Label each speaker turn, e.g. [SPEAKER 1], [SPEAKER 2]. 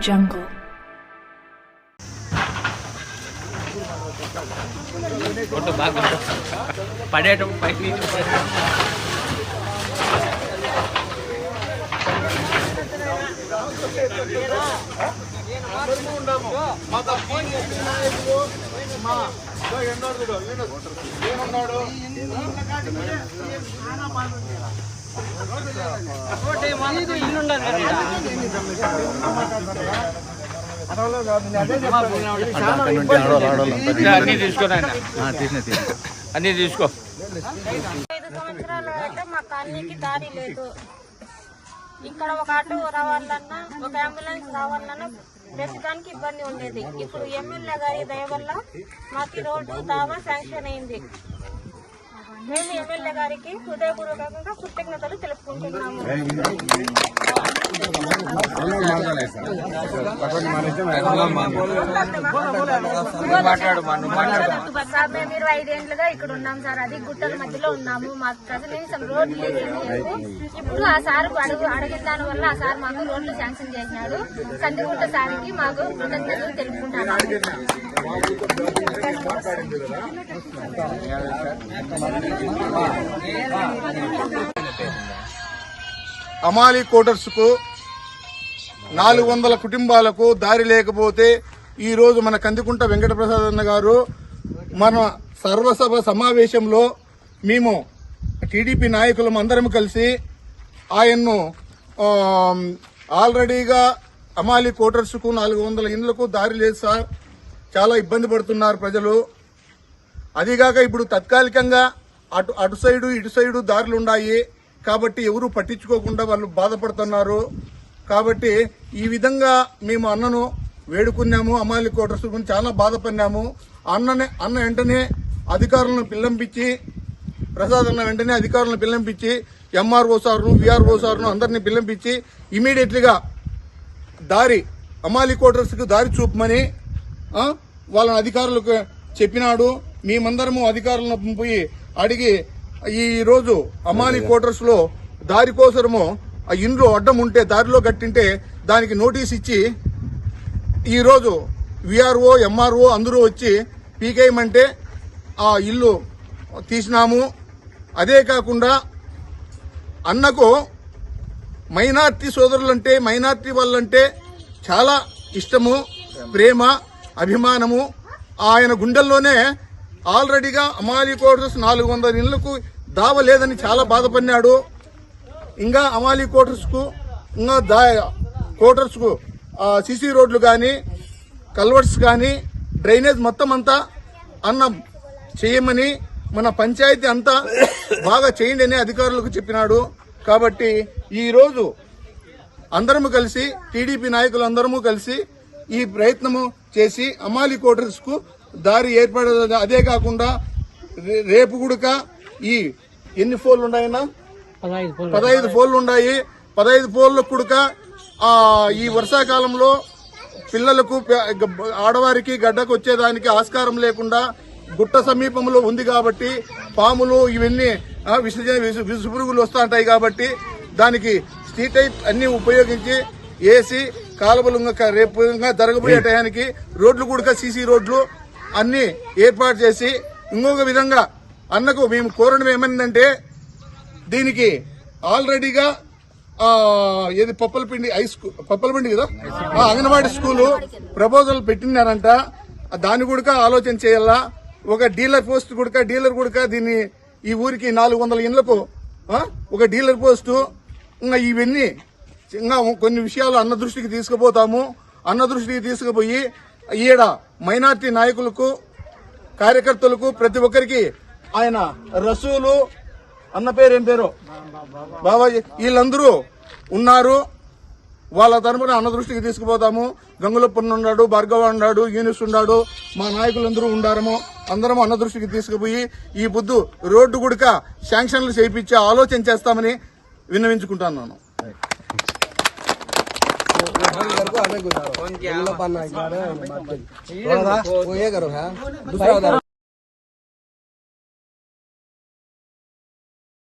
[SPEAKER 1] Audio Jungle.
[SPEAKER 2] Photo అన్నీ తీసుకోరా అన్నీ తీసుకో.
[SPEAKER 3] ఐదు సంవత్సరాలు అయితే మా కాలనీకి దారి లేదు. ఇక్కడ ఒక ఆటో రావాలన్నా ఒక అంబులెన్స్ రావాలన్నా ప్రస్తుతానికి ఇబ్బంది ఉండేది. ఇప్పుడు ఎమ్మెల్యే గారి దయ వల్ల మాకు ఈ రోడ్డు దావా శాంక్షన్ అయింది. మేము ఎమ్మెల్యే గారికి హృదయపూర్వకంగా కృతజ్ఞతలు తెలుపుకుంటున్నాము. సార్ మేము ఇరవై ఐదేళ్ళుగా ఇక్కడ ఉన్నాం సార్. అది గుట్టల మధ్యలో ఉన్నాము. మాకు కనీసం రోడ్లు లేదు, ఇప్పుడు ఆ సార్ అడుగు అడిగిన దాని వల్ల ఆ సార్ మాకు రోడ్లు శాంక్షన్ చేసినాడు. కందిగుంట సార్కి మాకు కృతజ్ఞతలు తెలుపుకుంటున్నాము
[SPEAKER 4] అమాలి కోటర్స్కు నాలుగు వందల కుటుంబాలకు దారి లేకపోతే ఈ రోజు మన కందికుంట వెంకటప్రసాద్ అన్న గారు మన సర్వసభ సమావేశంలో మేము టీడీపీ నాయకులం అందరం కలిసి ఆయన్ను ఆల్రెడీగా అమాలి కోటర్స్కు నాలుగు వందల ఇండ్లకు దారి లేదు సార్. చాలా ఇబ్బంది పడుతున్నారు ప్రజలు. అదిగాక ఇప్పుడు తాత్కాలికంగా అటు అటు సైడు ఇటు సైడు దారులు ఉన్నాయి. కాబట్టి ఎవరు పట్టించుకోకుండా వాళ్ళు బాధపడుతున్నారు. కాబట్టి ఈ విధంగా మేము అన్నను వేడుకున్నాము. అమాలి కోటర్స్ గురించి చాలా బాధపడినాము. అన్ననే అన్న వెంటనే అధికారులను పిల్లంపించి ప్రసాద్ అన్న వెంటనే అధికారులను పిల్లంపించి ఎంఆర్ఓ సార్ను విఆర్ఓ సార్ను అందరినీ పిల్లంపించి ఇమీడియట్లీగా దారి అమాలి కోటర్స్కి దారి చూపమని ఆ, వాళ్ళ అధికారులకు చెప్పినాడు. మేమందరము అధికారులను పోయి అడిగి ఈ రోజు అమాలి క్వార్టర్స్లో దారి కోసరము ఆ ఇండ్లు అడ్డం ఉంటే దారిలో కట్టింటే దానికి నోటీస్ ఇచ్చి ఈ రోజు విఆర్ఓ ఎంఆర్ఓ అందరూ వచ్చి పీకేయమంటే ఆ ఇల్లు తీసినాము. అదే కాకుండా అన్నకు మైనార్టీ సోదరులంటే మైనార్టీ వాళ్ళంటే చాలా ఇష్టము ప్రేమ. అభిమానము ఆయన గుండెల్లోనే ఆల్రెడీగా అమాలి కోటర్స్ నాలుగు వందల ఇళ్ళకు దావ లేదని చాలా బాధపడినాడు. ఇంకా అమాలి కోటర్స్కు ఇంకా దా కోటర్స్కు సిసి రోడ్లు కానీ కల్వర్ట్స్ కానీ డ్రైనేజ్ మొత్తం అంతా అన్నం చేయమని మన పంచాయతీ అంతా బాగా చేయండి అని అధికారులకు చెప్పినాడు. కాబట్టి ఈరోజు అందరము కలిసి టీడీపీ నాయకులు అందరము కలిసి ఈ ప్రయత్నము చేసి అమాలి కోటర్స్కు దారి ఏర్పడే అదే కాకుండా రేపు గుడక ఈ ఎన్ని ఫోన్లు ఉన్నాయన్నా? పదహైదు ఫోన్లు ఉన్నాయి. పదహైదు ఫోన్లకు కుడక ఆ ఈ వర్షాకాలంలో పిల్లలకు ఆడవారికి గడ్డకు వచ్చేదానికి ఆస్కారం లేకుండా గుట్ట సమీపంలో ఉంది కాబట్టి పాములు ఇవన్నీ విసర్జన విసు విసు పురుగులు వస్తూ ఉంటాయి కాబట్టి దానికి స్ట్రీట్ లైట్ అన్ని ఉపయోగించి ఏసి కాలువలు ఇంకా రేపు జరగబోయే టయానికి రోడ్లు కూడా సీసీ రోడ్లు అన్ని ఏర్పాటు చేసి ఇంకొక విధంగా అన్నకు మేము కోరడం ఏమైందంటే దీనికి ఆల్రెడీగా ఏది పప్పలపిండి హై స్కూల్ పప్పలపిండి కదా? ఆ, అంగన్వాడీ స్కూలు ప్రపోజల్ పెట్టినారంట. దాన్ని కూడా ఆలోచన చేయాలా? ఒక డీలర్ పోస్ట్ కూడా డీలర్ కూడా దీన్ని ఈ ఊరికి నాలుగు వందల ఇండ్లకు ఒక డీలర్ పోస్టు ఇంకా ఇవన్నీ ఇంకా కొన్ని విషయాలు అన్న దృష్టికి తీసుకుపోతాము. అన్న దృష్టికి తీసుకుపోయి ఈడ మైనార్టీ నాయకులకు కార్యకర్తలకు ప్రతి ఒక్కరికి ఆయన రసూలు అన్న పేరు ఏం పేరు? బాబాజీ. వీళ్ళందరూ ఉన్నారు. వాళ్ళ తరపున అన్న దృష్టికి తీసుకుపోతాము. గంగులప్పన్న ఉన్నాడు భార్గవ ఉన్నాడు యూనిస్ ఉన్నాడు. మా నాయకులందరూ ఉండారము. అందరం అన్న దృష్టికి తీసుకుపోయి ఈ బుద్ధు రోడ్డు గుడిక శాంక్షన్లు చేయించే ఆలోచన చేస్తామని
[SPEAKER 5] करो है। दूसरा